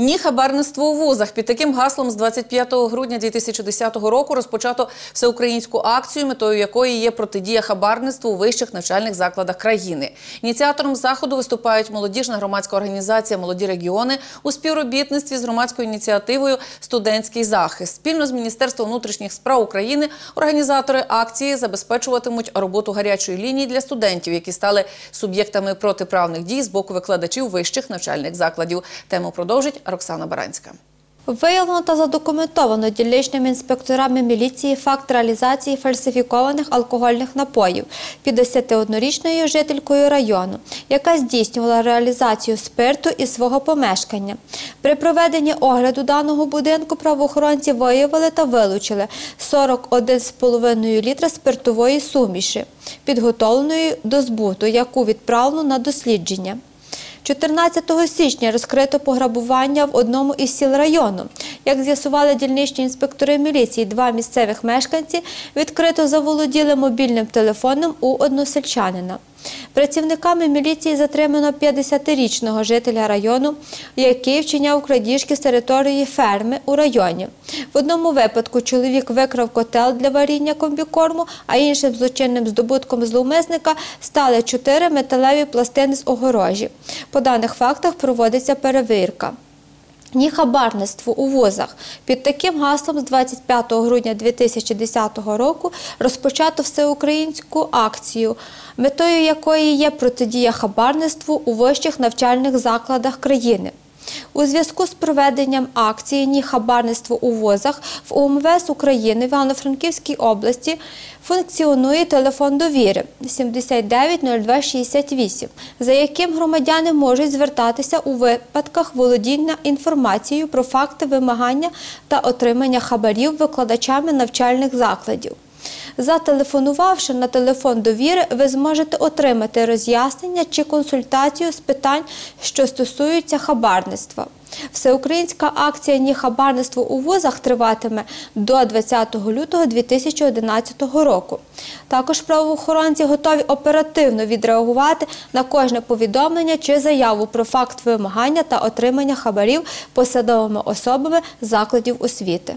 Ні хабарництво у вузах. Під таким гаслом з 25 грудня 2010 року розпочато всеукраїнську акцію, метою якої є протидія хабарництву у вищих навчальних закладах країни. Ініціатором заходу виступають молодіжна громадська організація Молоді регіони у співробітництві з громадською ініціативою Студентський захист. Спільно з Міністерством внутрішніх справ України організатори акції забезпечуватимуть роботу гарячої лінії для студентів, які стали суб'єктами протиправних дій з боку викладачів вищих навчальних закладів. Тему продовжить Роксана Баранська. Виявлено та задокументовано дільничними інспекторами міліції факт реалізації фальсифікованих алкогольних напоїв 51-річною жителькою району, яка здійснювала реалізацію спирту із свого помешкання. При проведенні огляду даного будинку правоохоронці виявили та вилучили 41,5 літра спиртової суміші, підготовленої до збуту, яку відправлено на дослідження. 14 січня розкрито пограбування в одному із сіл району. Як з'ясували дільничні інспектори міліції, два місцевих мешканці відкрито заволоділи мобільним телефоном у односельчанина. Працівниками міліції затримано 50-річного жителя району, який вчиняв крадіжки з території ферми у районі. В одному випадку чоловік викрав котел для варіння комбікорму, а іншим злочинним здобутком зловмисника стали чотири металеві пластини з огорожі. По даних фактах проводиться перевірка. Ні хабарництву у вузах. Під таким гаслом з 25 грудня 2010 року розпочато всеукраїнську акцію, метою якої є протидія хабарництву у вищих навчальних закладах країни. У зв'язку з проведенням акції Ні хабарництво у вузах в УМВС України в Івано-Франківській області функціонує телефон довіри 790268, за яким громадяни можуть звертатися у випадках володіння інформацією про факти вимагання та отримання хабарів викладачами навчальних закладів. Зателефонувавши на телефон довіри, ви зможете отримати роз'яснення чи консультацію з питань, що стосуються хабарництва. Всеукраїнська акція Ні хабарництво у вузах триватиме до 20 лютого 2011 року. Також правоохоронці готові оперативно відреагувати на кожне повідомлення чи заяву про факт вимагання та отримання хабарів посадовими особами закладів освіти.